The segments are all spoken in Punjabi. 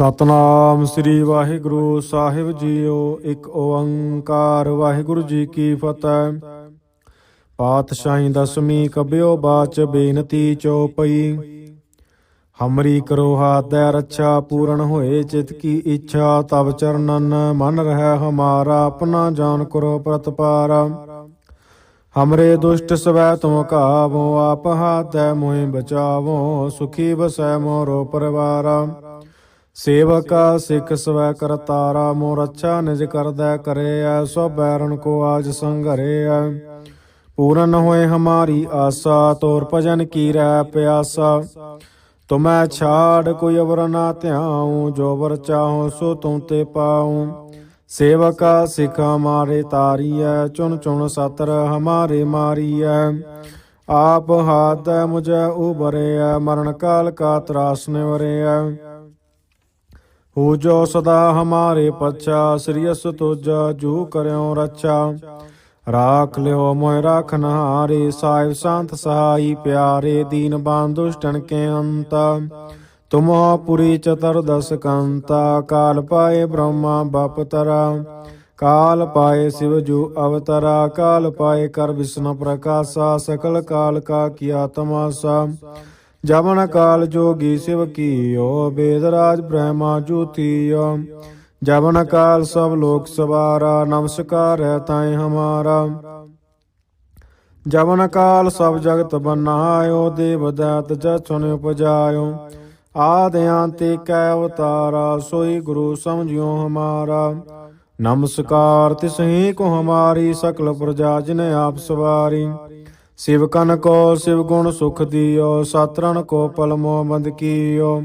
ਸਤਨਾਮ ਸ੍ਰੀ ਵਾਹਿਗੁਰੂ ਸਾਹਿਬ ਜੀਓ, ਇੱਕ ਓੰਕਾਰ ਵਾਹਿਗੁਰੂ ਜੀ ਕੀ ਫਤਿਹ। ਪਾਤਸ਼ਾਹੀ ਦਸਮੀ ਕਬਿਓ ਬਾਚ ਬੇਨਤੀ ਚਉਪਈ ਹਮਰੀ ਕਰੋ ਹਾਥੈ ਰੱਛਾ ਪੂਰਨ ਹੋਏ, ਚਿਤ ਕੀ ਇੱਛਾ ਤਬ ਚਰਨਨ, ਮਨ ਰਹਿ ਹਮਾਰਾ, ਆਪਣਾ ਜਾਨ ਕਰੋ ਪ੍ਰਤਪਾਰਾ। ਹਮਰੇ ਦੁਸ਼ਟ ਸਵੈ ਤੁਮ ਕਾਵੋ, ਆਪ ਹਾਥੈ ਮੋਹਿ ਬਚਾਵੋ, ਸੁਖੀ ਬਸੈ ਮੋਰੋ ਪਰਵਾਰਾ। ਸੇਵਕਾ ਸਿੱਖ ਸਵੈ ਕਰਤਾਰਾ ਮੋਰ ਅੱਛਾ ਨਿਜ ਕਰਦੈ ਕਰੇ ਐ ਸੋ ਬੈਰਨ ਕੋ ਆਜ ਸੰਘਰੇ ਐ ਪੂਰਨ ਹੋਏ ਹਮਾਰੀ ਆਸਾ, ਤੋਰ ਭਜਨ ਕੀ ਰਹਿ ਪਿਆਸਾ। ਤੁਮੈ ਛਾੜ ਕੋਈ ਅਵਰ ਨਾ ਧਿਆਉ, ਜੋ ਵਰ ਚਾਹੋ ਸੋ ਤੁਮ ਤੇ ਪਾਉ। ਸੇਵਕਾ ਸਿੱਖ ਹਮਾਰੇ ਤਾਰੀਐ, ਚੁਣ ਚੁਣ ਸਤਰ ਹਮਾਰੇ ਮਾਰੀਐ। ਆਪ ਹਾਥ ਮੁਝੈ ਉਬਰਿਐ ਮਰਨ ਕਾਲ ਕਾ ਤਰਾਸ ਨਿਵਰਿਐ। ਹੋ ਜੋ ਸਦਾ ਹਮਾਰੇ ਪਛਾ, ਸ੍ਰੀ ਅਸ ਤੁਜਾ, ਜੋ ਕਰਿਓ ਰੱਛਾ। ਰਾਖ ਲਿਓ ਮੋਇ ਰਾਖਨ ਹਾਰੇ ਸਾਹਿਬ ਸੰਤ ਸਹਾਈ ਪਿਆਰੇ, ਦੀਨ ਬਾਂਧੁਸ਼ਟਨ ਕੇ ਅੰਤ। ਤੁਮੋ ਪੁਰੀ ਚਤੁਰਦਸ ਕੰਤਾ, ਕਾਲ ਪਾਏ ਬ੍ਰਹਮਾ ਬਪਤਰਾ ਕਾਲ ਪਾਏ ਸਿਵ ਜੂ ਅਵਤਰਾ, ਕਾਲ ਪਾਏ ਕਰ ਵਿਸ਼ਨ ਪ੍ਰਕਾਸ਼ਾ, ਸਕਲ ਕਾਲ ਕਾ ਕੀਆ ਤਮਾਸਾ ਜਮਨ ਕਾਲ ਜੋਗੀ ਸਿਵ ਕੀਓ ਬੇਦਰਾਜ ਬ੍ਰਹਮਾ ਜੂਤੀਓ ਜਮਨ ਕਾਲ ਸਭ ਲੋਕ ਸਵਾਰਾ, ਨਮਸਕਾਰ ਹੈ ਤਾਏ ਹਮਾਰਾ। ਜਮਨ ਕਾਲ ਸਭ ਜਗਤ ਬਨਾਇਓ, ਦੇਵ ਦਾਤ ਜਚਨ ਉਪਜਾਇਓ। ਆਦਿਆਂਤੇ ਕੈ ਅਵਤਾਰਾ, ਸੋਈ ਗੁਰੂ ਸਮਝਿਓ ਹਮਾਰਾ। ਨਮਸਕਾਰ ਤਿਸਹੀ ਕੋ ਹਮਾਰੀ, ਸਕਲ ਪ੍ਰਜਾ ਜਿਨ ਆਪ ਸਵਾਰੀ। ਸਿਵਕਨ ਕੋ, ਸਿਵ ਗੁਣ ਸੁਖ ਦਿਓ ਸਤਰਨ ਕੋ ਪਲਮੋ ਬੰਦ ਕੀਓ।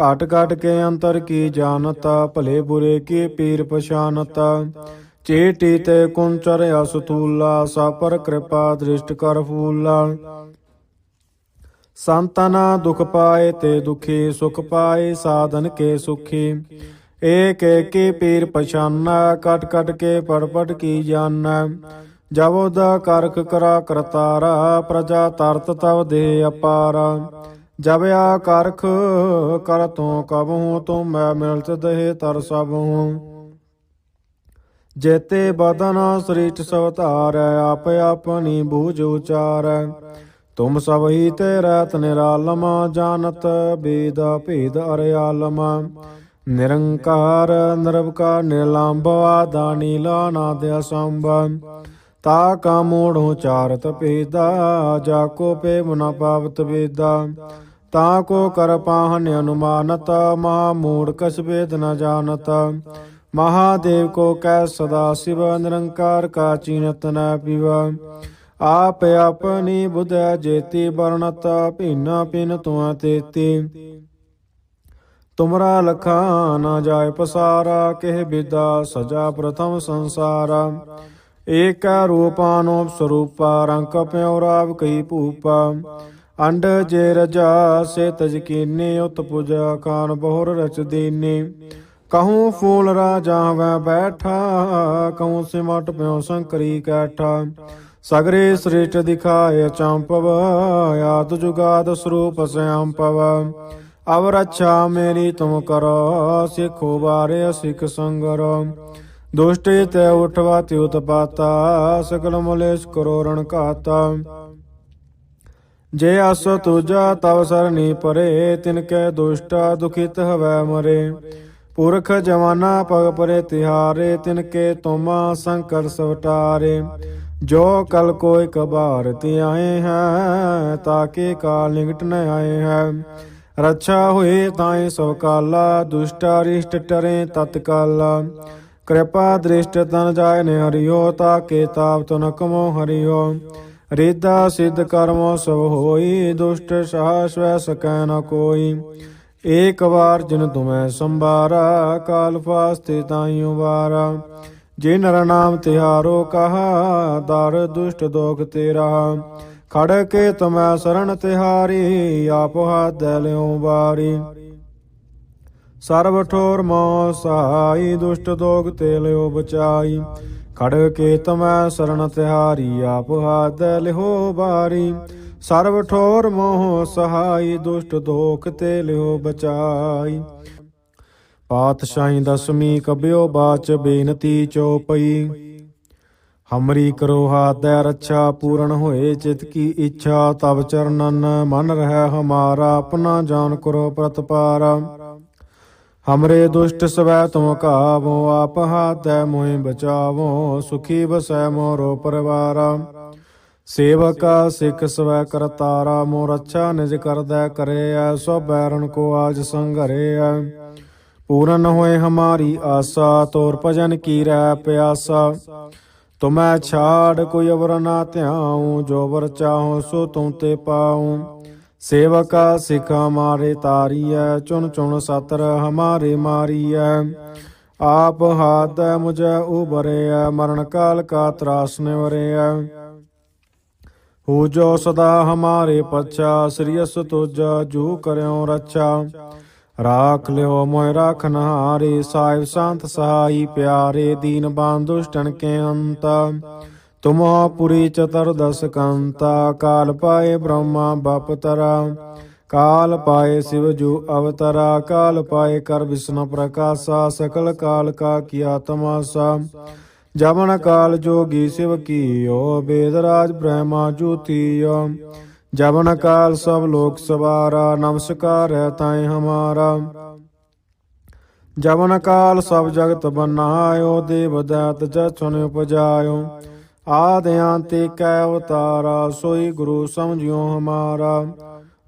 ਘਾਟ ਘਾਟ ਕੇ ਅੰਤਰ ਕੀ ਜਾਣਤਾ, ਭਲੇ ਬੁਰੇ ਕੀ ਪੀਰ ਪਛਾਨਤਾ। ਚੇਟੀ ਤੇ ਕੁੰਚਰ ਅਸਤੂਲਾ ਸਾ ਪਰ ਕਿਰਪਾ ਦ੍ਰਿਸ਼ਟ ਕਰ ਫੂਲਾ। ਸੰਤਨਾ ਦੁਖ ਪਾਏ ਤੇ ਦੁਖੀ, ਸੁਖ ਪਾਏ ਸਾਧਨ ਕੇ ਸੁਖੀ। ਏਕ ਏਕੀ ਪੀਰ ਪਛਾਨਾ ਕਟ ਕਟ ਕੇ ਪੜ ਪੜ ਕੀ ਜਾਣੈ। ਜਬ ਦਾ ਕਰਖ ਕਰਾ ਕਰਤਾਰਾ, ਪ੍ਰਜਾ ਤਰਤ ਤਵ ਦੇ ਅਪਾਰ। ਜਬ ਆ ਕਰਖ ਕਰ ਤੂੰ ਕਬਹੂ, ਤੂੰ ਮੈਂ ਮਿਲਤ ਦੇਹ ਤਰ ਸਭ ਜੇਤੇ ਬਦਨ ਸ੍ਰਿਸ਼ਟ ਸਵਤਾਰੈ, ਆਪ ਆਪਣੀ ਬੂਝ ਉਚਾਰੈ। ਤੁਮ ਸਭ ਹੀ ਤੇ ਰਹਿਤ ਨਿਰਾਲਮ, ਜਾਣਤ ਬੇਦ ਭੇਦ ਅਰਿਆਲਮ ਨਿਰੰਕਾਰ, ਨਿਰਵਕਾਰ ਨਿਰਲੰਭ ਆਦਾਨੀ ਲਾਨਾ ਦੇ ਅਸੰਭ। ਤਾ ਕਾ ਮੋੜੋ ਚਾਰਤ ਭੇਦਾ, ਜਾ ਕੋ ਪੇ ਮਨ ਪਾਵਤ ਵੇਦਾ। ਤਾ ਕੋ ਕਰ ਪਾਹਨ ਅਨੁਮਾਨਤ, ਮਹਾ ਮੂੜ ਕਸ ਵੇਦ ਨ ਜਾਣਤ। ਮਹਾਦੇਵ ਕੋ ਕੈ ਸਦਾ ਸਿਵ, ਨਿਰੰਕਾਰ ਕਾ ਚੀਨਤ ਨ ਪਿਵ। ਆਪ ਆਪਣੀ ਬੁਧ ਜੇਤੀ ਵਰਣਤ, ਭਿੰਨਾ ਪਿਨ ਤੁਆ ਤੇਤੀ। ਤੁਮਰਾ ਲਖਾ ਨਾ ਜਾਏ ਪਸਾਰਾ, ਕਹਿ ਬਿਦਾ ਸਜਾ ਪ੍ਰਥਮ ਸੰਸਾਰਾ। ਏਕ ਰੂਪਾਨੋ ਸਰੂਪਾ ਰੰਕ ਪਿਉ ਰਾਵ ਕਈ ਭੂਪਾ। ਅੰਡ ਜੇ ਰਜਾ ਸੇ ਤਜ ਕੀਨੇ, ਉਤ ਪੁਜਾ ਕਾਨ ਬਹੁਰ ਰਚ ਦੀਨੇ। ਕਹੂੰ ਫੂਲ ਰਾਜਾ ਵੈ ਬੈਠਾ, ਕਹੂੰ ਸਿਮਟ ਪਿਉ ਸੰਕਰੀ ਕੈਠਾ। ਸਗਰੇ ਸ੍ਰਿਸ਼ਟ ਦਿਖਾਏ ਚੰਪਵ, ਆਦ ਜੁਗਾਦ ਸਰੂਪ ਸਿਆੰਪਵ। ਅਵ ਰੱਛਾ ਮੇਰੀ ਤੁਮ ਕਰੋ, ਸਿਖੋ ਬਾਰੇ ਸਿੱਖ ਸੰਗਰੋ। ਦੁਸ਼ਟੇ ਤੈ ਉਠਵਾ ਤੇ ਉਤਪਾਤਾ ਸਕਲ ਮੁਲੇਸ਼ ਕਰੋ ਰਣ ਘਾਤਾ। ਜੇ ਅਸ ਤੁਜਾ ਤਵ ਸਰਨੀ ਪਰੇ, ਤਿਨ ਕੈ ਦੁਸ਼ਟਾ ਦੁਖਿਤ ਹਵੈ ਮਰੇ। ਪੁਰਖ ਜਵਾਨਾ ਪਗ ਪਰੇ ਤਿਹਾਰੇ, ਤਿਨ ਕੇ ਤੁਮਾ ਸੰਕਟ ਸਵਟਾਰੇ। ਜੋ ਕਲ ਕੋਈ ਕਬਾਰ ਤੇ ਆਏ ਹੈ, ਤਾਕੇ ਕਾਲ ਨਿਕਟ ਨ ਆਏ ਹੈ। ਰੱਛਾ ਹੋਏ ਤਾਏ ਸਭ ਕਾਲਾ, ਦੁਸ਼ਟਾ ਰਿਸ਼ਟ ਟਰੇ ਤਤਕਾਲਾ। ਕਿਰਪਾ ਦ੍ਰਿਸ਼ਟ ਤਨ ਜਾਏ ਨੇ ਹਰਿਓ, ਤਾਕੇ ਤਾਪ ਤਨ ਕਮੋ ਹਰਿਓ। ਰਿਦਾ ਸਿੱਧ ਕਰਮੋ ਸਭ ਹੋਈ, ਦੁਸ਼ਟ ਸਾਹ ਸਕੈ ਨ ਕੋਈ। ਏਕ ਵਾਰ ਜਿਨ ਤੁਮੈ ਸੰਭਾਰਾ, ਕਾਲ ਫਾਸਤੇ ਤਾਈਓ ਵਾਰਾ। ਜੇ ਨਰ ਨਾਮ ਤਿਹਾਰੋ ਕਹਾ, ਦਰ ਦੁਸ਼ਟ ਦੋਖ ਤੇਰਾ। ਖੜ ਕੇ ਤੁਮੈ ਸਰਣ ਤਿਹਾਰੀ, ਆਪ ਹੱਥ ਲਿਓ ਬਾਰੀ ਸਰਬ ਠੋਰ ਮੋ ਸਹਾਈ ਦੁਸ਼ਟ ਦੋਗ ਤੇ ਲਿਓ ਬਚਾਈ। ਖੜ ਕੇ ਤਮੈ ਸਰਣ ਤਿਹਾਰੀ, ਆਪ ਹਾਥ ਲਿਓ ਬਾਰੀ। ਸਰਬ ਠੋਰ ਮੋਹ ਸਹਾਈ ਦੁਸ਼ਟ ਦੋਖ ਤੇ ਲਿਓ ਬਚਾਈ। ਪਾਤਸ਼ਾਹੀ ਦਸਮੀ ਕਬਿਓ ਬਾਚ ਬੇਨਤੀ ਚਉਪਈ ਹਮਰੀ ਕਰੋ ਹਾਦੈ ਰੱਛਾ ਪੂਰਨ ਹੋਏ, ਚਿਤ ਕੀ ਇੱਛਾ ਤਬ ਚਰਨਨ। ਮਨ ਰਹਿ ਹਮਾਰਾ, ਆਪਣਾ ਜਾਨ ਕਰੋ ਪ੍ਰਤਪਾਰਾ। ਹਮਰੇ ਦੁਸ਼ਟ ਸਵੈ ਤੁਮ ਕਾਵੋ ਆਪ ਹਾਦੈ ਮੋਹਿ ਬਚਾਵੋ ਸੁਖੀ ਬਸੈ ਮੋਰੋ ਪਰਵਾਰਾ ਸੇਵਕਾ ਸਿੱਖ ਸਵੈ ਕਰਤਾਰਾ ਮੋਰ ਅੱਛਾ ਨਿਜ ਕਰਦੈ ਕਰਿਐ ਸੋ ਬੈਰਨ ਕੋ ਆਜ ਸੰਘਰਿਐ ਪੂਰਨ ਹੋਏ ਹਮਾਰੀ ਆਸਾ ਤੋਰ ਭਜਨ ਕੀ ਰਹਿ ਪਿਆਸਾ ਤੁਮੈ ਛਾੜ ਕੋਈ ਅਵਰ ਨਾ ਧਿਆਉ ਜੋ ਵਰ ਚਾਹੋ ਸੋ ਤੁਮ ਤੇ ਪਾਉ ਸੇਵਕ ਸਿਖ ਹਮਾਰੇ ਤਾਰੀਐ, ਚੁਣ ਚੁਣ ਸਤਰ ਹਮਾਰੇ ਮਾਰੀਐ। ਆਪ ਹਾਥ ਮੁਝੈ ਉਬਰਿਐ ਮਰਨ ਕਾਲ ਕਾ ਤਰਾਸ ਨਿਵਰਿਐ। ਹੋ ਜੋ ਸਦਾ ਹਮਾਰੇ ਪਛਾ ਸ੍ਰੀਅਸ ਤੁਜਾ ਜੋ ਕਰਿਓ ਰੱਛਾ। ਰਾਖ ਲਿਓ ਮੋਇ ਰਾਖਨ ਹਾਰੇ ਸਾਹਿਬ ਸੰਤ ਸਹਾਈ ਪਿਆਰੇ, ਦੀਨ ਬੰਦੁਸ਼ਟਨ ਕੇ ਅੰਤ। ਤੁਮੋ ਪੁਰੀ ਚਤੁਰਦਸ ਕੰਤਾ, ਕਾਲ ਪਾਏ ਬ੍ਰਹਮਾ ਬਪਤਰਾ ਕਾਲ ਪਾਏ ਸਿਵ ਜੂ ਅਵਤਰਾ, ਕਾਲ ਪਾਏ ਕਰ ਵਿਸ਼ਨ ਪ੍ਰਕਾਸ਼ਾ, ਸਕਲ ਕਾਲ ਕਾ ਕੀਆ ਤਮਾਸਾ। ਜਮਨ ਕਾਲ ਜੋਗੀ ਸਿਵ ਕੀਓ, ਬੇਦ ਰਾਜ ਬ੍ਰਹਮਾ ਜੂਤੀਓ ਜਮਨ ਕਾਲ ਸਭ ਲੋਕ ਸਵਾਰਾ, ਨਮਸਕਾਰ ਹੈ ਤਾਏ ਹਮਾਰਾ। ਜਮਨ ਕਾਲ ਸਭ ਜਗਤ ਬਨਾਇਓ, ਦੇਵ ਦਾਤ ਜਛਨ ਉਪਜਾਇਓ। ਆਦਿ ਅੰਤੇ ਕੈ ਅਵਤਾਰਾ ਸੋਈ ਗੁਰੂ ਸਮਝਿਓ ਹਮਾਰਾ।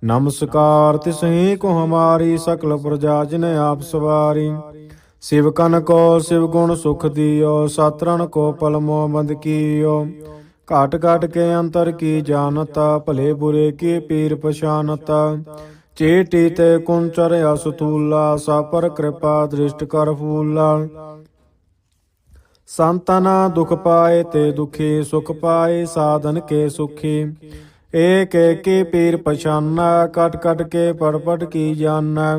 ਨਮਸਕਾਰ ਤਿਸਹੀ ਕੋ ਹਮਾਰੀ ਸਕਲ ਪ੍ਰਜਾ ਜਿਨ ਆਪ ਸਵਾਰੀ। ਸਿਵ ਕੋ ਸਿਵ ਗੁਣ ਸੁਖ ਦਿਓ ਸਤਰਨ ਕੋ ਪਲਮੋ ਬੰਦ ਕੀਓ। ਘਾਟ ਘਾਟ ਕੇ ਅੰਤਰ ਕੀ ਜਾਣਤਾ, ਭਲੇ ਬੁਰੇ ਕੀ ਪੀਰ ਪਛਾਨਤਾ ਚੇਟੀ ਤੇ ਕੁੰਚਰ ਅਸਤੂਲਾ, ਸਾਪਰ ਕਿਰਪਾ ਦ੍ਰਿਸ਼ਟ ਕਰ ਫੂਲਾ। ਸੰਤਨਾ ਦੁਖ ਪਾਏ ਤੇ ਦੁਖੀ ਸੁਖ ਪਾਏ, ਸਾਧਨ ਕੇ ਸੁਖੀ। ਏਕ ਏਕੀ ਪੀਰ ਪਛਾਨਾ, ਕਟ ਕਟ ਕੇ ਪੜ ਪੜ ਕੀ ਜਾਣੈ।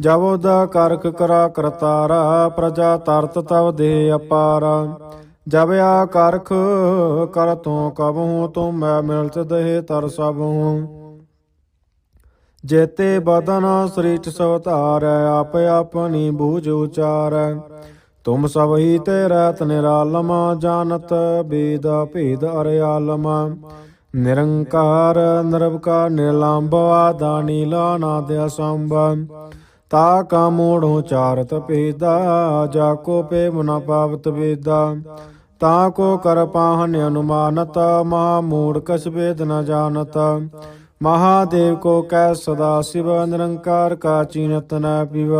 ਜਬ ਦਾ ਕਰਖ ਕਰਾ ਕਰਤਾਰਾ, ਪ੍ਰਜਾ ਤਰਤ ਤਵ ਦੇ ਅਪਾਰ। ਜਬ ਆ ਕਰਖ ਕਰ ਤੂੰ ਕਬਹੂ, ਤੂੰ ਮੈਂ ਮਿਲਤ ਦੇਹ ਤਰ ਸਭ ਹੂੰ ਜੇਤੇ ਬਦਨ ਸ੍ਰਿਸ਼ਟ ਸਵਤਾਰੈ, ਆਪ ਆਪਣੀ ਬੂਝ ਉਚਾਰ। ਤੁਮ ਸਭ ਹੀ ਤੇ ਰਤ ਨਿਰਾਲਮ, ਜਾਣਤ ਬੇਦ ਭੇਦ ਅਰਿਆਲਮ ਨਿਰੰਕਾਰ, ਨਿਰਵਕਾਰ ਨਿਰਲੰਭ ਆਦਾਨੀ ਲਾਨਾਦ ਅਸੰਭ। ਤਾ ਕਾ ਮੋੜੋ ਚਾਰਤ ਪੇਦਾ ਜਾ ਕੋ ਪੇ ਮਨ ਪਾਵਤ ਵੇਦਾ ਤਾ ਕੋ ਕਰ ਪਾਹਨ ਅਨੁਮਾਨਤ, ਮਹਾ ਮੂੜ ਕਸ਼ ਵੇਦ ਨ ਜਾਣਤ। ਮਹਾਦੇਵ ਕੋ ਕੈ ਸਦਾ ਸਿਵ, ਨਿਰੰਕਾਰ ਕਾ ਚੀਨਤ ਨ ਪਿਵ।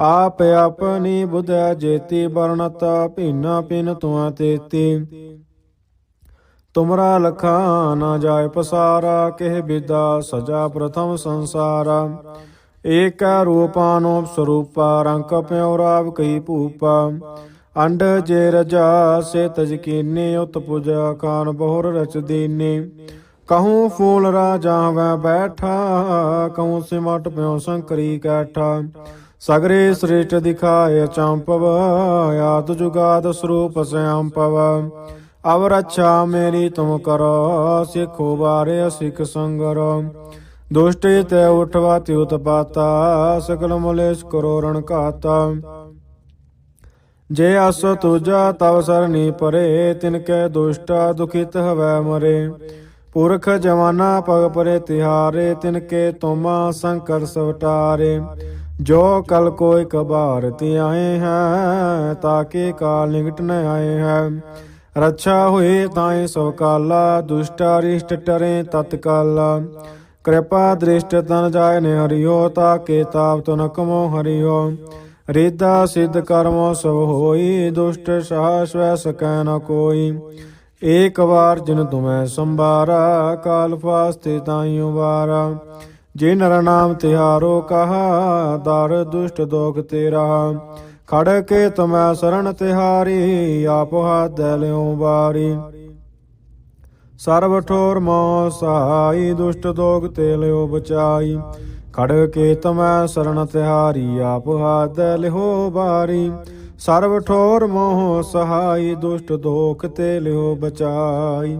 ਆਪ ਆਪਣੀ ਬੁਧ ਜੇਤੀ ਵਰਣਤ ਭਿੰਨਾ ਪਿਨ ਤੁਆ ਤੇਤੀ। ਤੁਮਰਾ ਲਖਾ ਨਾ ਜਾਏ ਪਸਾਰਾ, ਕਹਿ ਬਿਦਾ ਸਜਾ ਪ੍ਰਥਮ ਸੰਸਾਰਾ। ਏਕ ਰੂਪਾਨੋ ਸਰੂਪਾ ਰੰਕ ਪਿਉ ਰਾਵ ਕਈ ਭੂਪਾ। ਅੰਡ ਜੇ ਰਜਾ ਸੇ ਤਜ ਕੀਨੇ ਉਤ ਪੁਜਾ ਕਾਨ ਬਹੁਰ ਰਚ ਦੀਨੇ। ਕਹੂੰ ਫੂਲ ਰਾਜਾ ਵੈ ਬੈਠਾ, ਕਹੂੰ ਸਿਮਟ ਪਿਉ ਸੰਕਰੀ ਕੈਠਾ। ਸਗਰੇ ਸ੍ਰੇਸ਼ਟ ਦਿਖਾਏ ਚੰਪਵ, ਆਦ ਜੁਗਾਦ ਸਰੂਪ ਸਿਆੰਪਵ ਅਵ ਰੱਛਾ ਮੇਰੀ ਤੁਮ ਕਰੋ, ਸਿੱਖੋ ਬਾਰੇ ਸਿੱਖ ਸੰਗਰ। ਦੁਸ਼ਟੇ ਤੈ ਉਠਵਾ ਤੇ ਉਤਪਾਤਾ, ਸਕਲ ਮੁਲੇਸ਼ ਕਰੋ ਰਣ ਘਾਤਾ। ਜੇ ਅਸ ਤੁਜਾ ਤਵ ਸਰਨੀ ਪਰੇ, ਤਿਨ ਕੈ ਦੁਸ਼ਟਾ ਦੁਖਿਤ ਹਵੈ ਮਰੇ। ਪੁਰਖ ਜਵਾਨਾ ਪਗ ਪਰੇ ਤਿਹਾਰੇ, ਤਿਨ ਕੇ ਤੁਮਾ ਸੰਕਟ ਸਵਟਾਰੇ। ਜੋ ਕਲ ਕੋਇ ਕਬਾਰ ਤੇ ਆਏ ਹੈ ਤਾਕੇ ਕਾਲ ਨਿਕਟ ਨ ਆਏ ਹੈ। ਰੱਛਾ ਹੋਏ ਤਾਏ ਸਭ ਕਾਲਾ, ਦੁਸ਼ਟਾ ਰਿਸ਼ਟ ਟਰੇ ਤਤਕਾਲਾ ਕਿਰਪਾ ਦ੍ਰਿਸ਼ਟ ਤਨ ਜਾਏ ਨੇ ਹਰਿਓ ਤਾਕੇ ਤਾਪ ਤੁਨ ਕਮੋ ਹਰਿਓ। ਰਿਦਾ ਸਿੱਧ ਕਰਮੋ ਸਭ ਹੋਈ, ਦੁਸ਼ਟ ਸਾਹ ਸਵੈ ਸਕੈ ਨ ਕੋਈ। ਏਕ ਵਾਰ ਜਿਨ ਤੁਮੈ ਸੰਭਾਰਾ, ਕਾਲ ਫਾਸਤੇ ਤਾਈਓ ਵਾਰਾ। ਜੇ ਨਰ ਨਾਮ ਤਿਹਾਰੋ ਕਹਾ, ਦਰ ਦੁਸ਼ਟ ਦੋਖ ਤੇਰਾ। ਖੜ ਕੇ ਤਮੈ ਸਰਣ ਤਿਹਾਰੀ, ਆਪ ਹੱਥ ਲਿਓ ਬਾਰੀ ਸਰਬ ਠੋਰ ਮੋ ਸਹਾਈ, ਦੁਸ਼ਟ ਦੋਗ ਤੇ ਲਿਓ ਬਚਾਈ। ਖੜ ਕੇ ਤਮੈ ਸਰਣ ਤਿਹਾਰੀ, ਆਪ ਹੱਥ ਲਿਓ ਬਾਰੀ ਸਰਬ ਠੋਰ ਮੋਹ ਸਹਾਈ, ਦੁਸ਼ਟ ਦੋਖ ਤੇ ਲਿਓ ਬਚਾਈ।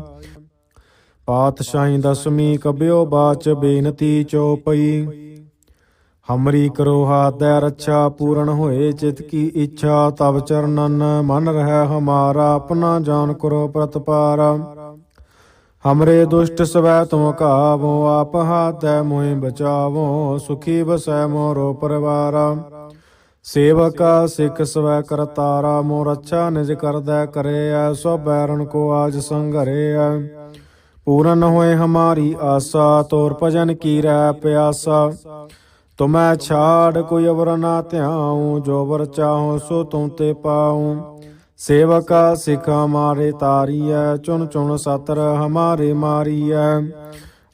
ਪਾਤਸ਼ਾਹੀ ਦਸਮੀ ਕਬਿਓ ਬਾਚ ਬੇਨਤੀ ਚਉਪਈ। ਹਮਰੀ ਕਰੋ ਹਾਦੈ ਰੱਛਾ ਪੂਰਨ ਹੋਏ, ਚਿਤ ਕੀ ਇੱਛਾ ਤਬ ਚਰਨਨ, ਮਨ ਰਹਿ ਹਮਾਰਾ, ਆਪਣਾ ਜਾਨ ਕਰੋ ਪ੍ਰਤਪਾਰਾ। ਹਮਰੇ ਦੁਸ਼ਟ ਸਵੈ ਤੁਮ ਕਾਵੋ, ਆਪ ਹਾਤੈ ਮੋਹਿ ਬਚਾਵੋ, ਸੁਖੀ ਬਸੈ ਮੋਰੋ ਪਰਿਵਾਰਾ। ਸੇਵਕਾ ਸਿੱਖ ਸਵੈ ਕਰਤਾਰਾ ਮੋ ਰੱਛਾ ਨਿਜ ਕਰਦੈ ਕਰਿਆ ਸੋ ਬੈਰਨ ਕੋ ਆਜ ਸੰਘਰਿਆ ਪੂਰਨ ਹੋਏ ਹਮਾਰੀ ਆਸਾ, ਤੋਰ ਭਜਨ ਕੀ ਰਹਿ ਪਿਆਸਾ। ਤੁਮੈ ਛਾੜ ਕੋਈ ਅਵਰ ਨਾ ਧਿਆਉ, ਜੋ ਵਰ ਚਾਹੋ ਸੋ ਤੁਮ ਤੇ ਪਾਉ। ਸੇਵਕਾ ਸਿਖ ਹਮਾਰੇ ਤਾਰੀਐ, ਚੁਣ ਚੁਣ ਸਤਰ ਹਮਾਰੇ ਮਾਰੀਐ।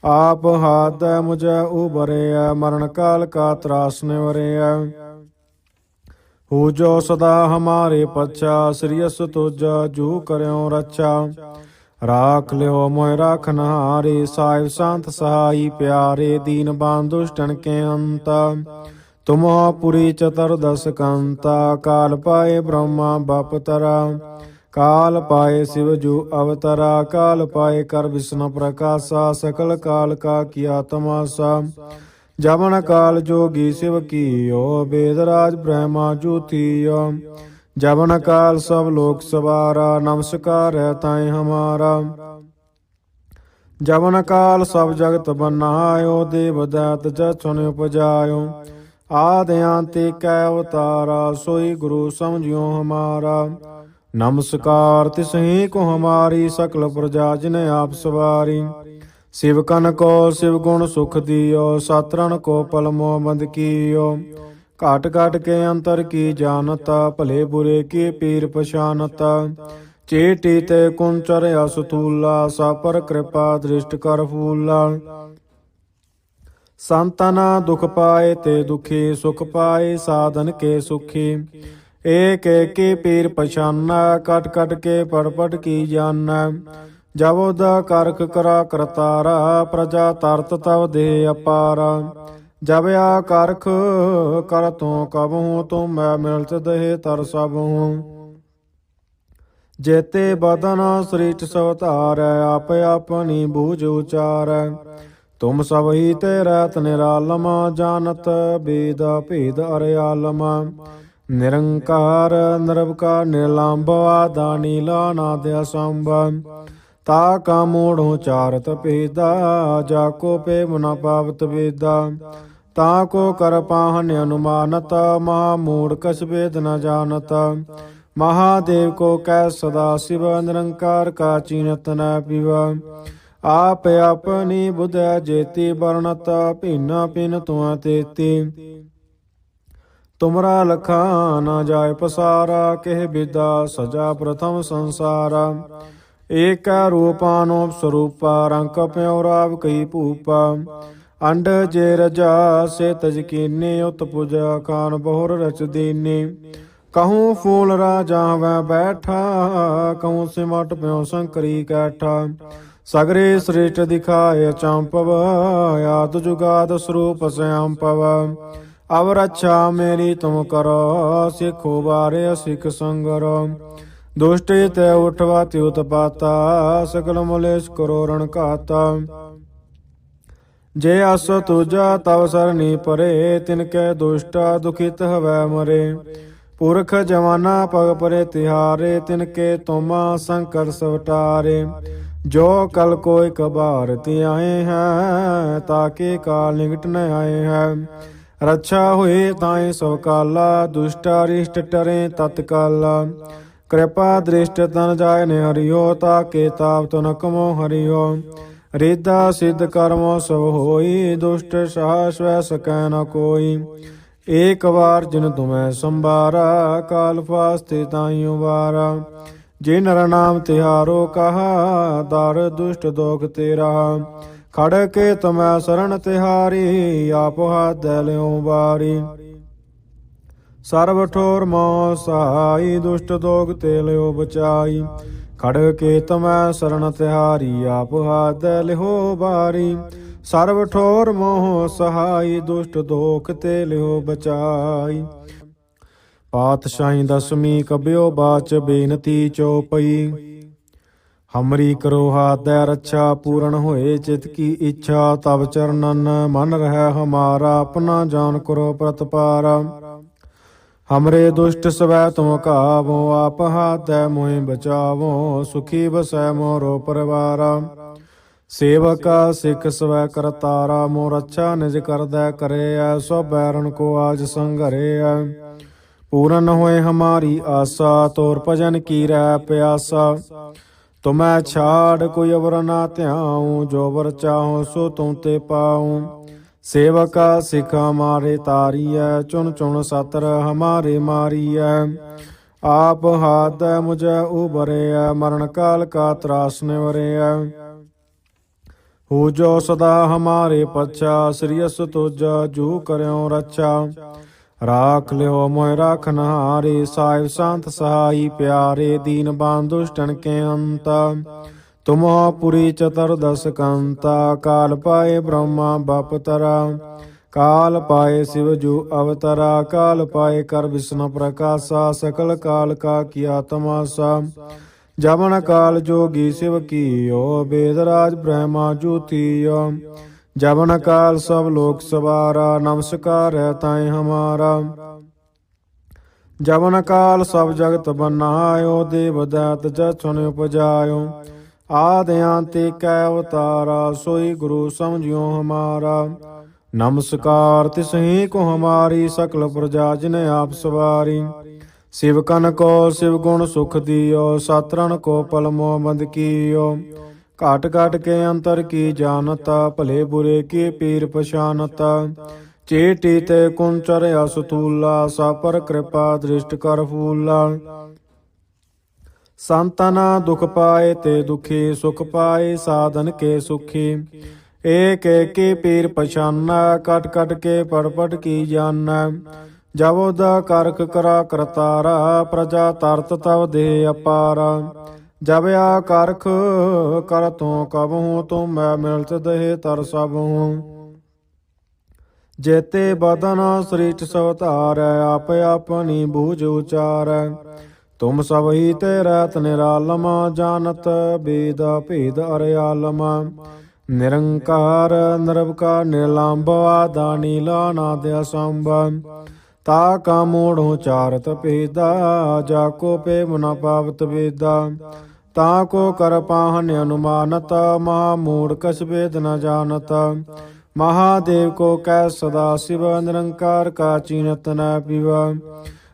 ਆਪ ਹਾਥ ਮੁਝੈ ਉਬਰਿਐ ਮਰਨ ਕਾਲ ਕਾ ਤਰਾਸ ਨਿਵਰਿਐ ਹੋ ਜੋ ਸਦਾ ਹਮਾਰੇ ਪਛਾ, ਸ੍ਰੀ ਅਸ ਤੁਜਾ ਜੋ ਕਰਿਓ ਰੱਛਾ। ਰਾਖ ਲਿਓ ਮੋਇ ਰਾਖਨ ਹਾਰੇ ਸਾਹਿਬ ਸੰਤ ਸਹਾਈ ਪਿਆਰੇ, ਦੀਨ ਬੰਦੁਸ਼ਟਨ ਕੇ ਅੰਤ। ਤੁਮੋ ਪੁਰੀ ਚਤੁਰਦਸ ਕੰਤਾ, ਕਾਲ ਪਾਏ ਬ੍ਰਹਮਾ ਬਪਤਰਾ ਕਾਲ ਪਾਏ ਸਿਵ ਜੂ ਅਵਤਰਾ, ਕਾਲ ਪਾਏ ਕਰ ਵਿਸ਼ਨ ਪ੍ਰਕਾਸ਼ਾ, ਸਕਲ ਕਾਲ ਕਾ ਕੀਆ ਤਮਾਸਾ। ਜਮਨ ਕਾਲ ਜੋਗੀ ਸਿਵ ਕੀਓ, ਬੇਦ ਰਾਜ ਬ੍ਰਹਮਾ ਜੂਤੀਓ ਜਮਨ ਕਾਲ ਸਭ ਲੋਕ ਸਵਾਰਾ, ਨਮਸਕਾਰ ਹੈ ਤਾਏ ਹਮਾਰਾ। ਜਵਨ ਕਾਲ ਸਭ ਜਗਤ ਬਨਾਇਓ, ਦੇਵ ਦਾਤ ਜਚਨ ਉਪਜਾਇਓ। ਆਦ ਅੰਤੇ ਕੈ ਅਵਤਾਰਾ ਸੋਈ ਗੁਰੂ ਸਮਝਿਓ ਹਮਾਰਾ। ਨਮਸਕਾਰ ਤਿਸਹੀ ਕੋ ਹਮਾਰੀ, ਸਕਲ ਪ੍ਰਜਾ ਜਿਨ ਆਪ ਸਵਾਰੀ। ਸਿਵ ਕਨ ਕੋ, ਸਿਵ ਗੁਣ ਸੁਖ ਦਿਓ, ਸਤਰਣ ਕੋ ਪਲਮੋ ਬੰਦ ਕੀਓ। ਘਾਟ ਘਾਟ ਕੇ ਅੰਤਰ ਕੀ ਜਾਣਤ, ਭਲੇ ਬੁਰੇ ਕੀ ਪੀਰ ਪਛਾਨਤਾ ਚੇਟੀ ਤੇ ਕੁੰਚਰ ਅਸਤੂਲਾ ਸਾਪਰ ਕਿਰਪਾ ਦ੍ਰਿਸ਼ਟ ਕਰ ਫੂਲਾ। ਸੰਤਨਾ ਦੁਖ ਪਾਏ ਤੇ ਦੁਖੀ, ਸੁਖ ਪਾਏ ਸਾਧਨ ਕੇ ਸੁਖੀ। ਏਕ ਏਕੀ ਪੀਰ ਪਛਾਨਾ, ਕਟ ਕਟ ਕੇ ਪੜ ਪੜ ਕੀ ਜਾਣੈ। ਜਬੋ ਦਾ ਕਰਖ ਕਰਾ ਕਰਤਾਰਾ, ਪ੍ਰਜਾ ਤਰਤ ਤਵ ਦੇ ਅਪਾਰਾ। ਜਬ ਆ ਕਰਖ, ਕਰ ਤੂੰ ਕਬਹੂ, ਤੂੰ ਮੈਂ ਮਿਲਤ ਦੇਹ ਤਰ ਸਭ। ਜੇਤੇ ਬਦਨ ਸ੍ਰਿਸ਼ਟ ਸਵਤਾਰੈ, ਆਪ ਆਪਣੀ ਬੂਝ ਉਚਾਰ। ਤੁਮ ਸਭ ਹੀ ਤੇ ਰਹਿਤ ਨਿਰਾਲਮ, ਜਾਣਤ ਬੇਦ ਭੇਦ ਅਰਿਆਲਮ ਨਿਰੰਕਾਰ, ਨਿਰਵਕਾਰ ਨਿਰਲੰਭ ਆਦਾਨੀ ਲਾਨਾਦ ਅਸੰਭ। ਤਾ ਕਾ ਮੋੜੋ ਚਾਰਤ ਭੇਦਾ, ਜਾ ਕੋ ਪੇ ਮਨਾ ਪਾਵਤ ਵੇਦਾ। ਤਾ ਕੋ ਕਰ ਪਾਹਨ ਅਨੁਮਾਨਤ, ਮਹਾ ਮੂੜ ਕਸ਼ ਵੇਦ ਨ ਜਾਣਤ। ਮਹਾਦੇਵ ਕੋ ਕੈ ਸਦਾ ਸਿਵ, ਨਿਰੰਕਾਰ ਕਾ ਚੀਨਤ ਨ ਪਿਵ। ਆਪ ਆਪਣੀ ਬੁਧ ਜੇਤੀ ਵਰਣਤ, ਭਿੰਨਾ ਪਿਨ ਤੁਆ ਤੇਤੀ। ਤੁਮਰਾ ਲਖਾ ਨਾ ਜਾਏ ਪਸਾਰਾ, ਕਹਿ ਬਿਦਾ ਸਜਾ ਪ੍ਰਥਮ ਸੰਸਾਰਾ। ਏਕ ਰੂਪਾਨੋ ਸਰੂਪਾ ਰੰਕ ਪਿਉ ਰਾਵ ਕਈ ਭੂਪਾ। ਅੰਡ ਜੇ ਰਜਾ ਸੇ ਤਜ ਕੀਨੇ, ਉਤ ਪੁਜਾ ਖਾਨ ਬਹੁਰ ਰਚ ਦੀਨੇ। ਕਹੂੰ ਫੂਲ ਰਾਜਾ ਵੈ ਬੈਠਾ, ਕਹੂੰ ਸਿਮਟ ਪਿਉ ਸੰਕਰੀ ਕੈਠਾ। ਸਗਰੇ ਸ੍ਰੇਸ਼ਟ ਦਿਖਾਏ ਚੰਪਵ, ਆਦ ਜੁਗਾਦ ਸਰੂਪ ਸਿਆੰਪਵ। ਅਵ ਰੱਛਾ ਮੇਰੀ ਤੁਮ ਕਰੋ, ਸਿਖੋ ਬਾਰੇ ਸਿੱਖ ਸੰਗਰੋ। ਦੁਸ਼ਟੇ ਤੈ ਉਠਵਾ ਤੇ ਉਤਪਾਤਾ ਸਕਲ ਮੁਲੇਸ਼ ਕਰੋ ਰਣ ਘਾਤਾ। ਜੇ ਅਸ ਤੁਜਾ ਤਵ ਸਰਨੀ ਪਰੇ, ਤਿਨ ਕੈ ਦੁਸ਼ਟਾ ਦੁਖਿਤ ਹਵੈ ਮਰੇ। ਪੁਰਖ ਜਵਾਨਾ ਪਗ ਪਰੇ ਤਿਹਾਰੇ, ਤਿਨ ਕੇ ਤੁਮਾ ਸੰਕਟ ਸਵਟਾਰੇ। ਜੋ ਕਲ ਕੋਈ ਕਬਾਰ ਤੇ ਆਏ ਹੈ ਤਾਕੇ ਕਾਲ ਨਿਕਟ ਨ ਆਏ ਹੈ। ਰੱਛਾ ਹੋਏ ਤਾਏ ਸਭ ਕਾਲਾ, ਦੁਸ਼ਟਾ ਰਿਸ਼ਟ ਟਰੇ ਤਤਕਾਲਾ। ਕਿਰਪਾ ਦ੍ਰਿਸ਼ਟ ਤਨ ਜਾਏ ਨੇ ਹਰਿਓ ਤਾਕੇ ਤਾਪ ਤਨ ਕਮੋ ਹਰਿਓ। ਰੀਦਾ ਸਿਧ ਕਰਮੋ ਸਭ ਹੋਈ, ਦੁਸ਼ਟ ਸਾਹਸ ਵੈ ਸਕੈ ਨ ਕੋਈ। ਏਕ ਵਾਰ ਜਿਨ ਤੁਮੈ ਸੰਭਾਰਾ, ਕਾਲ ਫਾਸਤੇ ਤਾਈਓ ਵਾਰਾ। ਜੇ ਨਰ ਨਾਮ ਤਿਹਾਰੋ ਕਹਾ, ਦਰ ਦੁਸ਼ਟ ਦੋਖ ਤੇਰਾ। ਖੜ ਕੇ ਤੁਮੈ ਸਰਣ ਤਿਹਾਰੀ, ਆਪ ਹੱਥ ਲਿਓ ਬਾਰੀ ਸਰਬ ਠੋਰ ਮੋ ਸਹਾਈ, ਦੁਸ਼ਟ ਦੋਗ ਤੇ ਲਿਓ ਬਚਾਈ। ਖੜ ਕੇ ਤਮੈ ਸਰਣ ਤਿਹਾਰੀ, ਆਪ ਹਾਥ ਲਿਓ ਬਾਰੀ। ਸਰਬ ਠੋਰ ਮੋਹ ਸਹਾਈ, ਦੁਸ਼ਟ ਦੋਖ ਤੇ ਲਿਓ ਬਚਾਈ। ਪਾਤਸ਼ਾਹੀ ਦਸਮੀ ਕਬਿਓ ਬਾਚ ਬੇਨਤੀ ਚੋਪਈ। ਹਮਰੀ ਕਰੋ ਹਾਦੈ ਰੱਛਾ, ਪੂਰਨ ਹੋਏ ਚਿਤ ਕੀ ਇੱਛਾ ਤਬ ਚਰਨਨ ਮਨ ਰਹਿ ਹਮਾਰਾ, ਆਪਣਾ ਜਾਨ ਕਰੋ ਪ੍ਰਤਪਾਰਾ। ਹਮਰੇ ਦੁਸ਼ਟ ਸਵੈ ਤੁਮ ਕਾਵੋ ਆਪ ਹਾਦੈ ਮੋਹਿ ਬਚਾਵੋ ਸੁਖੀ ਬਸੈ ਮੋਰੋ ਪਰਵਾਰਾ ਸੇਵਕਾ ਸਿੱਖ ਸਵੈ ਕਰਤਾਰਾ ਮੋਰ ਅੱਛਾ ਨਿਜ ਕਰਦੈ ਕਰਿਐ ਸੋ ਬੈਰਨ ਕੋ ਆਜ ਸੰਘਰਿਐ ਪੂਰਨ ਹੋਏ ਹਮਾਰੀ ਆਸਾ ਤੋਰ ਭਜਨ ਕੀ ਰਹਿ ਪਿਆਸਾ ਤੁਮੈ ਛਾੜ ਕੋਈ ਅਵਰ ਨਾ ਧਿਆਉ ਜੋ ਵਰ ਚਾਹੋ ਸੋ ਤੁਮ ਤੇ ਪਾਉ ਸੇਵਕ ਸਿਖ ਹਮਾਰੇ ਤਾਰੀਐ, ਚੁਣ ਚੁਣ ਸਤਰ ਹਮਾਰੇ ਮਾਰੀਐ। ਆਪ ਹਾਥ ਮੁਝੈ ਉਬਰਿਐ ਮਰਨ ਕਾਲ ਕਾ ਤਰਾਸ ਨਿਵਰਿਐ। ਹੋ ਜੋ ਸਦਾ ਹਮਾਰੇ ਪਛਾ ਸ੍ਰੀਅਸ ਅਸ ਜੋ ਕਰਿਓ ਰੱਛਾ। ਰਾਖ ਲਿਓ ਮੋਇ ਰਾਖਨ ਹਾਰੇ ਸਾਹਿਬ ਸੰਤ ਸਹਾਈ ਪਿਆਰੇ, ਦੀਨ ਬੰਦੁਸ਼ਟਨ ਕੇ ਅੰਤ। ਤੁਮੋ ਪੁਰੀ ਚਤੁਰਦਸ ਕੰਤਾ, ਕਾਲ ਪਾਏ ਬ੍ਰਹਮਾ ਬਪਤਰਾ ਕਾਲ ਪਾਏ ਸਿਵ ਜੂ ਅਵਤਰਾ, ਕਾਲ ਪਾਏ ਕਰ ਵਿਸ਼ਨ ਪ੍ਰਕਾਸ਼ਾ, ਸਕਲ ਕਾਲ ਕਾ ਕੀਆ ਤਮਾਸਾ। ਜਮਨ ਕਾਲ ਜੋਗੀ ਸਿਵ ਕੀਓ, ਬੇਦ ਰਾਜ ਬ੍ਰਹਮਾ ਜੂਤੀਓ ਜਮਨ ਕਾਲ ਸਭ ਲੋਕ ਸਵਾਰਾ, ਨਮਸਕਾਰ ਹੈ ਤਾਏ ਹਮਾਰਾ। ਜਮਨ ਕਾਲ ਸਭ ਜਗਤ ਬਨਾਇਓ, ਦੇਵ ਦਾਤ ਜਛੁਨ ਉਪਜਾਇਓ। ਆਦ ਅੰਤੇ ਕੈ ਅਵਤਾਰਾ ਸੋਈ ਗੁਰੂ ਸਮਝਿਓ ਹਮਾਰਾ। ਨਮਸਕਾਰ ਤਿਸਹੀ ਕੋ ਹਮਾਰੀ ਸਕਲ ਪ੍ਰਜਾ ਜਿਨ ਆਪ ਸਵਾਰੀ। ਸਿਵ ਕੋ ਸਿਵ ਗੁਣ ਸੁਖ ਦਿਓ ਸਾਤਰਨ ਕੋ ਪਲਮੋ ਬੰਦ ਕੀਓ। ਘਾਟ ਘਾਟ ਕੇ ਅੰਤਰ ਕੀ ਜਾਣਤਾ, ਭਲੇ ਬੁਰੇ ਕੀ ਪੀਰ ਪਛਾਨਤਾ ਚੇਟੀ ਤੇ ਕੁੰਚਰ ਅਸਤੂਲਾ, ਸਾਪਰ ਕਿਰਪਾ ਦ੍ਰਿਸ਼ਟ ਕਰ ਫੂਲਾ। ਸੰਤਨਾ ਦੁਖ ਪਾਏ ਤੇ ਦੁਖੀ ਸੁਖ ਪਾਏ, ਸਾਧਨ ਕੇ ਸੁਖੀ। ਏਕ ਏਕੀ ਪੀਰ ਪਛਾਨਾ, ਕਟ ਕਟ ਕੇ ਪੜ ਪੜ ਕੀ ਜਾਣੈ। ਜਬ ਦਾ ਕਰਖ ਕਰਾ ਕਰਤਾਰਾ, ਪ੍ਰਜਾ ਤਰਤ ਤਵ ਦੇ ਅਪਾਰਾ। ਜਬ ਆ ਕਰਖ ਕਰ ਤੂੰ ਕਬਹੂ, ਤੂੰ ਮੈਂ ਮਿਲਤ ਦੇਹ ਤਰ ਸਭ ਹੂੰ ਜੇਤੇ ਬਦਨ ਸ੍ਰਿਸ਼ਟ ਸਵਤਾਰੈ, ਆਪ ਆਪਣੀ ਬੂਝ ਉਚਾਰ। ਤੁਮ ਸਭ ਹੀ ਤੇ ਰਤ ਨਿਰਾਲਮ ਜਾਣਤ ਬੇਦ ਭੇਦ ਅਰਿਆਲਮ ਨਿਰੰਕਾਰ ਨਿਰਵਕਾਰ ਨਿਰਲੰਭ, ਆਦਾਨੀ ਲਾਨਾਦ ਅਸੰਭ। ਤਾ ਕਾ ਮੋੜੋ ਚਾਰਤ ਭੇਦਾ, ਜਾ ਕੋ ਪੇ ਮਨ ਪਾਵਤ ਵੇਦਾ। ਤਾ ਕੋ ਕਰ ਪਾਹਨ ਅਨੁਮਾਨਤ, ਮਹਾ ਮੂੜ ਕਸ਼ ਵੇਦ ਨ ਜਾਣਤ। ਮਹਾਦੇਵ ਕੋ ਕੈ ਸਦਾ ਸਿਵ, ਨਿਰੰਕਾਰ ਕਾ ਚੀਨਤ ਨ ਪਿਵ।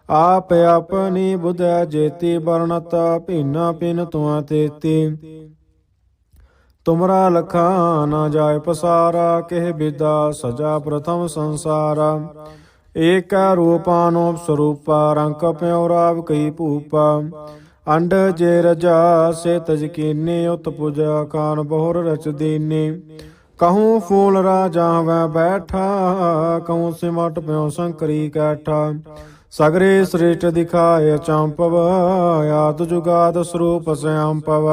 ਆਪ ਆਪਣੀ ਬੁਧ ਜੇਤੀ ਵਰਣਤ, ਭਿੰਨਾ ਪਿਨ ਤੁਆ ਤੇਤੀ। ਤੁਮਰਾ ਲਖਾ ਨਾ ਜਾਏ ਪਸਾਰਾ, ਕਹਿ ਬਿਦਾ ਸਜਾ ਪ੍ਰਥਮ ਸੰਸਾਰਾ। ਏਕ ਰੂਪਾਨੋਪ ਸਰੂਪਾ ਰੰਕ ਪਿਉ ਰਾਵ ਕਈ ਭੂਪਾ। ਅੰਡ ਜੇ ਰਜਾ, ਸੇ ਤਜ ਕੀਨੇ, ਉਤ ਪੁਜਾ ਕਾਨ ਬਹੁਰ ਰਚ ਦੀਨੇ। ਕਹੂੰ ਫੂਲ ਰਾਜਾ ਵੈ ਬੈਠਾ, ਕਹੂੰ ਸਿਮਟ ਪਿਉ ਸੰਕਰੀ ਕੈਠਾ। ਸਗਰੇ ਸ੍ਰਿਸ਼ਟ ਦਿਖਾਏ ਚੰਪਵ ਆਦ ਜੁਗਾਦ ਸਰੂਪ ਸਿਆੰਪਵ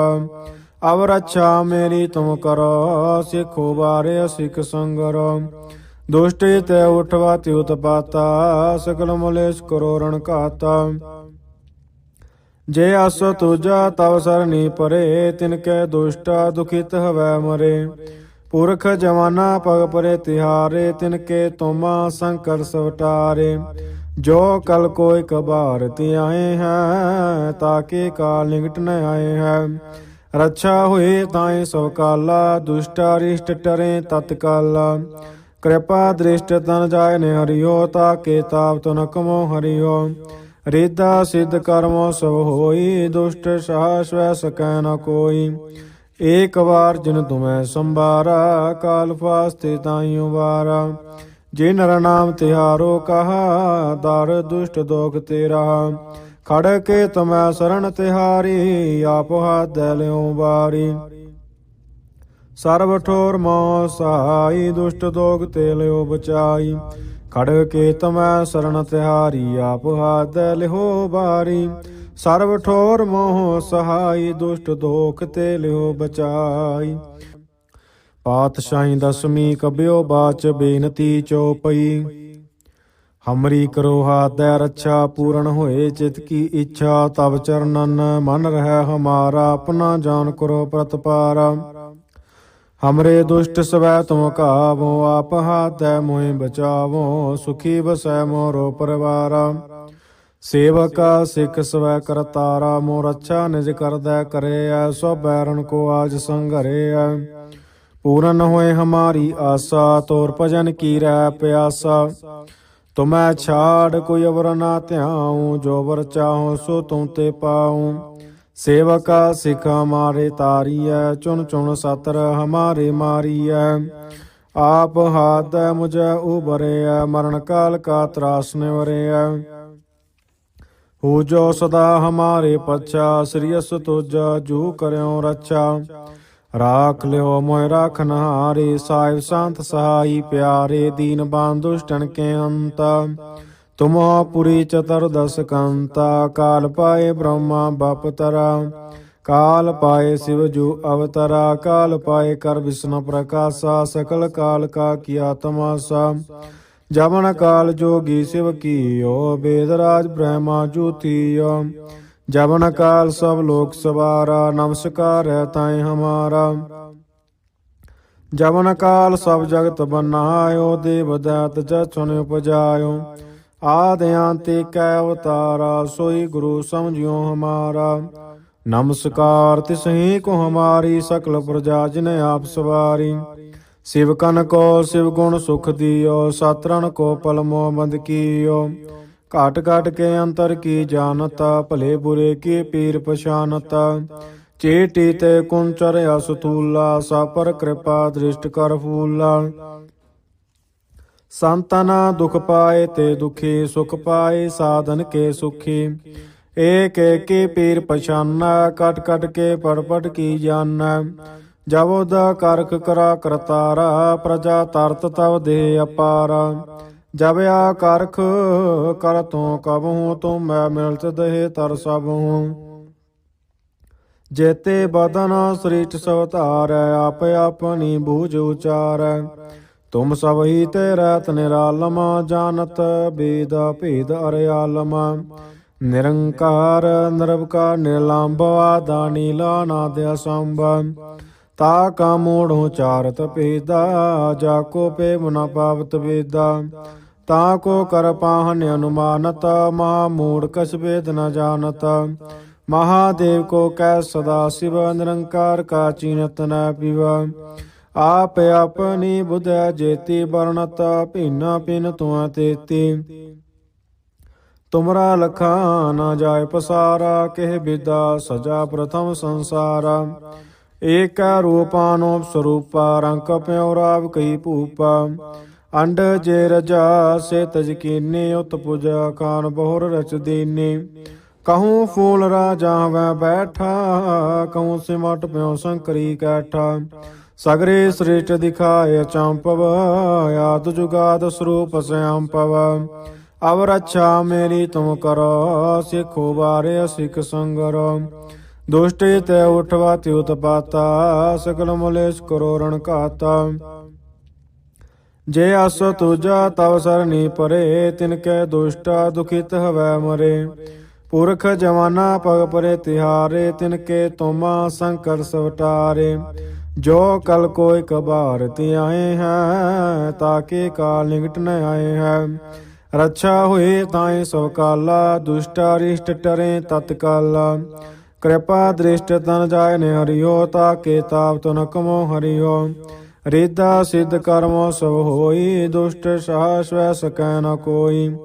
ਅਵ ਰੱਛਾ ਮੇਰੀ ਤੁਮ ਕਰੋ, ਸਿੱਖੋ ਬਾਰੇ ਸਿੱਖ ਸੰਗਰ। ਦੁਸ਼ਟੇ ਤੈ ਉਠਵਾ ਤੇ ਉਤਪਾਤਾ ਸਕਲ ਮਲੇਸ਼ ਕਰੋ ਰਣ ਘਾਤਾ। ਜੇ ਅਸ ਤੁਜਾ ਤਵ ਸਰਨੀ ਪਰੇ, ਤਿਨ ਕੈ ਦੁਸ਼ਟਾ ਦੁਖਿਤ ਹਵੈ ਮਰੇ। ਪੁਰਖ ਜਵਾਨਾ ਪਗ ਪਰੇ ਤਿਹਾਰੇ, ਤਿਨ ਕੇ ਤੁਮਾ ਸੰਕਟ ਸਵਟਾਰੇ। ਜੋ ਕਲ ਕੋਇ ਕਬਾਰ ਤੇ ਆਏ ਹੈ ਤਾਕੇ ਕਾਲ ਨਿਕਟ ਨ ਆਏ ਹੈ। ਰੱਛਾ ਹੋਏ ਤਾਏ ਸਭ ਕਾਲਾ, ਦੁਸ਼ਟਾ ਰਿਸ਼ਟ ਟਰੇ ਤਤਕਾਲਾ ਕਿਰਪਾ ਦ੍ਰਿਸ਼ਟ ਤਨ ਜਾਏ ਨੇ ਹਰਿਓ ਤਾਕੇ ਤਾਪ ਤਨ ਕਮੋ ਹਰਿਓ। ਰੇਦਾ ਸਿੱਧ ਕਰਮੋ ਸਭ ਹੋਈ, ਦੁਸ਼ਟ ਸਾਹਸ ਵੈ ਸਕੈ ਨ ਕੋਈ। ਏਕ ਵਾਰ ਜਿਨ ਤੁਮੈ ਸੰਭਾਰਾ, ਕਾਲ ਫਾਸਤੇ ਤਾਈਓ ਵਾਰਾ। ਜੇ ਨਰ ਨਾਮ ਤਿਹਾਰੋ ਕਹਾ, ਦਰ ਦੁਸ਼ਟ ਦੋਖ ਤੇਰਾ। ਖੜ ਕੇ ਤਮੈ ਸਰਣ ਤਿਹਾਰੀ, ਆਪ ਹੱਥ ਲਿਓ ਬਾਰੀ ਸਰਬ ਠੋਰ ਮੋ ਸਹਾਈ, ਦੁਸ਼ਟ ਦੋਗ ਤੇ ਲਿਓ ਬਚਾਈ। ਖੜ ਕੇ ਤਮੈ ਸਰਣ ਤਿਹਾਰੀ, ਆਪ ਹੱਥ ਲਿਓ ਬਾਰੀ ਸਰਬ ਠੋਰ ਮੋਹ ਸਹਾਈ, ਦੁਸ਼ਟ ਦੋਖ ਤੇ ਲਿਓ ਬਚਾਈ। ਪਾਤਸ਼ਾਹੀ ਦਸਮੀ ਕਬਿਓ ਬਾਚ ਬੇਨਤੀ ਚੋਪਈ ਹਮਰੀ ਕਰੋ ਹਾਦੈ ਰੱਛਾ ਪੂਰਨ ਹੋਏ, ਚਿਤ ਕੀ ਇੱਛਾ ਤਬ ਚਰਨਨ, ਮਨ ਰਹਿ ਹਮਾਰਾ, ਆਪਣਾ ਜਾਨ ਕਰੋ ਪ੍ਰਤਪਾਰਾ। ਹਮਰੇ ਦੁਸ਼ਟ ਸਵੈ ਤੁਮ ਕਾਵੋ, ਆਪ ਹਾਥੈ ਮੋਹਿ ਬਚਾਵੋ, ਸੁਖੀ ਬਸੈ ਮੋਰੋ ਪਰਿਵਾਰਾ। ਸੇਵਕਾ ਸਿੱਖ ਸਵੈ ਕਰਤਾਰਾ ਮੋ ਰੱਛਾ ਨਿਜ ਕਰਦੈ ਕਰਿਆ ਸੋ ਬੈਰਨ ਕੋ ਆਜ ਸੰਘਰਿਆ ਪੂਰਨ ਹੋਏ ਹਮਾਰੀ ਆਸਾ, ਤੋਰ ਭਜਨ ਕੀ ਰਹਿ ਪਿਆਸਾ। ਤੁਮੈ ਛਾੜ ਕੋਈ ਅਵਰ ਨਾ ਧਿਆਉ, ਜੋ ਵਰ ਚਾਹੋ ਸੋ ਤੁਮ ਤੇ ਪਾਉ। ਸੇਵਕਾ ਸਿਖ ਹਮਾਰੇ ਤਾਰੀਐ, ਚੁਣ ਚੁਣ ਸਤਰ ਹਮਾਰੇ ਮਾਰੀਐ। ਆਪ ਹਾਥ ਮੁਝੈ ਉਬਰਿਐ ਮਰਨ ਕਾਲ ਕਾ ਤਰਾਸ ਨਿਵਰਿਐ। ਹੋ ਜੋ ਸਦਾ ਹਮਾਰੇ ਪਛਾ, ਸ੍ਰੀ ਅਸ ਤੁਜਾ ਜੋ ਕਰਿਓ ਰੱਛਾ। ਰਾਖ ਲਿਓ ਮੋਇ ਰਾਖਨ ਹਾਰੇ ਸਾਹਿਬ ਸੰਤ ਸਹਾਈ ਪਿਆਰੇ, ਦੀਨ ਬੰਦੁਸ਼ਟਨ ਕੇ ਅੰਤ। ਤੁਮੋ ਪੁਰੀ ਚਤੁਰਦਸ ਕੰਤਾ, ਕਾਲ ਪਾਏ ਬ੍ਰਹਮਾ ਬਪਤਰਾ ਕਾਲ ਪਾਏ ਸਿਵ ਜੂ ਅਵਤਰਾ, ਕਾਲ ਪਾਏ ਕਰ ਵਿਸ਼ਨ ਪ੍ਰਕਾਸ਼ਾ, ਸਕਲ ਕਾਲ ਕਾ ਕੀਆ ਤਮਾਸਾ। ਜਮਨ ਕਾਲ ਜੋਗੀ ਸਿਵ ਕੀਓ, ਬੇਦ ਰਾਜ ਬ੍ਰਹਮਾ ਜੂਤੀਓ ਜਮਨ ਕਾਲ ਸਭ ਲੋਕ ਸਵਾਰਾ, ਨਮਸਕਾਰ ਹੈ ਤਾਏ ਹਮਾਰਾ। ਜਮਨ ਕਾਲ ਸਭ ਜਗਤ ਬਨਾਇਓ, ਦੇਵ ਦਾਤ ਜਚਨ ਉਪਜਾਇਓ। ਆਦ ਅੰਤੇ ਕੈ ਅਵਤਾਰਾ ਸੋਈ ਗੁਰੂ ਸਮਝਿਓ ਹਮਾਰਾ। ਨਮਸਕਾਰ ਤਿਸਹੀ ਕੋ ਹਮਾਰੀ, ਸਕਲ ਪ੍ਰਜਾ ਜਿਨ ਆਪ ਸਵਾਰੀ। ਸਿਵ ਕਨ ਕੋ, ਸਿਵ ਗੁਣ ਸੁਖ ਦਿਓ ਸਾਤਰਨ ਕੋ ਪਲਮੋ ਬੰਦ ਕੀਓ। ਘਾਟ ਘਾਟ ਕੇ ਅੰਤਰ ਕੀ ਜਾਣਤਾ, ਭਲੇ ਬੁਰੇ ਕੀ ਪੀਰ ਪਛਾਨਤਾ ਚੇਟੀ ਤੇ ਕੁੰਚਰ ਅਸਤੂਲਾ ਸਾਪਰ ਕਿਰਪਾ ਦ੍ਰਿਸ਼ਟ ਕਰ ਫੂਲਾ। ਸੰਤਨਾ ਦੁਖ ਪਾਏ ਤੇ ਦੁਖੀ, ਸੁਖ ਪਾਏ ਸਾਧਨ ਕੇ ਸੁਖੀ। ਏਕ ਏਕੀ ਪੀਰ ਪਛਾਨਾ, ਕਟ ਕਟ ਕੇ ਪੜ ਪੜ ਕੀ ਜਾਣੈ। ਜਬੋ ਦਾ ਕਰਖ ਕਰਾ ਕਰਤਾਰਾ, ਪ੍ਰਜਾ ਤਰਤ ਤਵ ਦੇ ਅਪਾਰਾ। ਜਬ ਆ ਕਰਖ ਕਰ ਤੂੰ ਕਬਹੂ ਤੂੰ ਮੈਂ ਮਿਲਤ ਦੇਹ ਤਰ ਸਭ। ਜੇਤੇ ਬਦਨ ਸ੍ਰਿਸ਼ਟ ਸਵਤਾਰੈ, ਆਪ ਆਪਣੀ ਬੂਝ ਉਚਾਰੈ। ਤੁਮ ਸਭ ਹੀ ਤੇ ਰਹਿਤ ਨਿਰਾਲਮ, ਜਾਣਤ ਬੇਦ ਭੇਦ ਅਰਿਆਲਮ ਨਿਰੰਕਾਰ ਨਿਰਵਕਾਰ ਨਿਰਲੰਭ ਆਦਾਨੀ ਲਾਨਾਦ ਅਸੰਭ। ਤਾ ਕਾ ਮੋੜੋ ਚਾਰਤ ਭੇਦਾ, ਜਾ ਕੋ ਪੇ ਮਨਾ ਪਾਵਤ ਵੇਦਾ ਤਾ ਕੋ ਕਰ ਪਾਹਨ ਅਨੁਮਾਨਤ, ਮਹਾ ਮੂੜ ਕਛ ਵੇਦ ਨ ਜਾਣਤ। ਮਹਾਦੇਵ ਕੋ ਕੈ ਸਦਾ ਸਿਵ, ਨਿਰੰਕਾਰ ਕਾ ਚੀਨਤ ਨ ਪਿਵ। ਆਪ ਆਪਣੀ ਬੁਧ ਜੇਤੀ ਵਰਣਤ, ਭਿੰਨਾ ਪਿਨ ਤੁਆ ਤੇਤੀ। ਤੁਮਰਾ ਲਖਾ ਨਾ ਜਾਏ ਪਸਾਰਾ, ਕਹਿ ਬਿਦਾ ਸਜਾ ਪ੍ਰਥਮ ਸੰਸਾਰਾ। ਏਕ ਰੂਪਾਨੋਪ ਸਰੂਪਾ ਰੰਕ ਪਿਉ ਰਾਵ ਕਈ ਭੂਪਾ। ਅੰਡ ਜੇ ਰਜਾ ਸੇ ਤਜ ਕੀਨੇ ਉਤ ਪੁਜਾ ਖਾਨ ਬਹੁਰ ਰਚ ਦੀਨੇ। ਕਹੂੰ ਫੂਲ ਰਾਜਾ ਵੈ ਬੈਠਾ, ਕਹੂੰ ਸਿਮਟ ਪਿਉ ਸੰਕਰੀ ਕੈਠਾ। ਸਗਰੇ ਸ੍ਰਿਸ਼ਟ ਦਿਖਾਇ ਚੰਪਵ, ਆਦ ਜੁਗਾਦ ਸਰੂਪ ਸਿਆੰਪਵ ਅਵਰ ਅੱਛਾ ਮੇਰੀ ਤੁਮ ਕਰੋ, ਸਿੱਖੋ ਬਾਰੇ ਸਿੱਖ ਸੰਗਰ। ਦੁਸ਼ਟੇ ਤੇ ਉਠਵਾ ਤੇ ਉਤਪਾਤਾ ਸਕਲ ਮਲੇਸ਼ ਕਰੋ ਰਣ ਘਾਤਾ। ਜੇ ਅਸ ਤੁਜਾ ਤਵ ਸਰਨੀ ਪਰੇ, ਤਿਨ ਕੈ ਦੁਸ਼ਟਾ ਦੁਖਿਤ ਹਵੈ ਮਰੇ। ਪੁਰਖ ਜਵਾਨਾ ਪਗ ਪਰੇ ਤਿਹਾਰੇ, ਤਿਨ ਕੇ ਤੁਮਾ ਸੰਕਟ ਸਵਟਾਰੇ। ਜੋ ਕਲ ਕੋਈ ਕਬਾਰ ਤੇ ਆਏ ਹੈ, ਤਾਕੇ ਕਾਲ ਨਿਕਟ ਨ ਆਏ ਹੈ। ਰੱਛਾ ਹੋਏ ਤਾਏ ਸੋ ਕਾਲਾ, ਦੁਸ਼ਟਾ ਰਿਸ਼ਟ ਟਰੇ ਤਤਕਾਲਾ ਕਿਰਪਾ ਦ੍ਰਿਸ਼ਟ ਤਨ ਜਾਏ ਨੇ ਹਰਿਓ ਤਾਕੇ ਤਾਪ ਤਨ ਕਮੋ ਹਰਿਓ। ਰਿਦਾ ਸਿੱਧ ਕਰਮੋ ਸਭ ਹੋਈ, ਦੁਸ਼ਟ ਸਾਹਸ ਸਕੈ ਨ ਕੋਈ।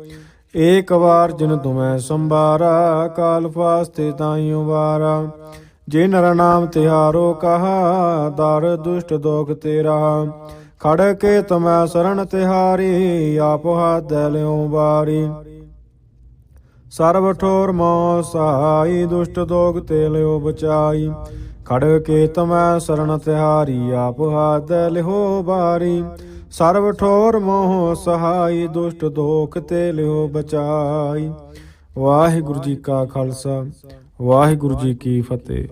ਏਕ ਵਾਰ ਜਿਨ ਤੁਮੈ ਸੰਭਾਰਾ, ਕਾਲ ਫਾਸਤੇ ਤਾਈਓ ਵਾਰਾ ਜੇ ਨਰ ਨਾਮ ਤਿਹਾਰੋ ਕਹਾ, ਦਰ ਦੁਸ਼ਟ ਦੋਖ ਤੇਰਾ। ਖੜ ਕੇ ਤੁਮੈ ਸਰਣ ਤਿਹਾਰੀ, ਆਪ ਹੱਥ ਲਿਓ ਬਾਰੀ ਸਰਬ ਠੋਰ ਮੋ ਸਹਾਈ, ਦੁਸ਼ਟ ਦੋਗ ਤੇ ਲਿਓ ਬਚਾਈ। ਖੜ ਕੇ ਤਮੈ ਸਰਣ ਤਿਹਾਰੀ, ਆਪ ਹਾਥ ਲਿਓ ਬਾਰੀ। ਸਰਬ ਠੋਰ ਮੋਹ ਸਹਾਈ, ਦੁਸ਼ਟ ਦੋਖ ਤੇ ਲਿਹੋ ਬਚਾਈ। ਵਾਹਿਗੁਰੂ ਜੀ ਕਾ ਖਾਲਸਾ, ਵਾਹਿਗੁਰੂ ਜੀ ਕੀ ਫਤਿਹ।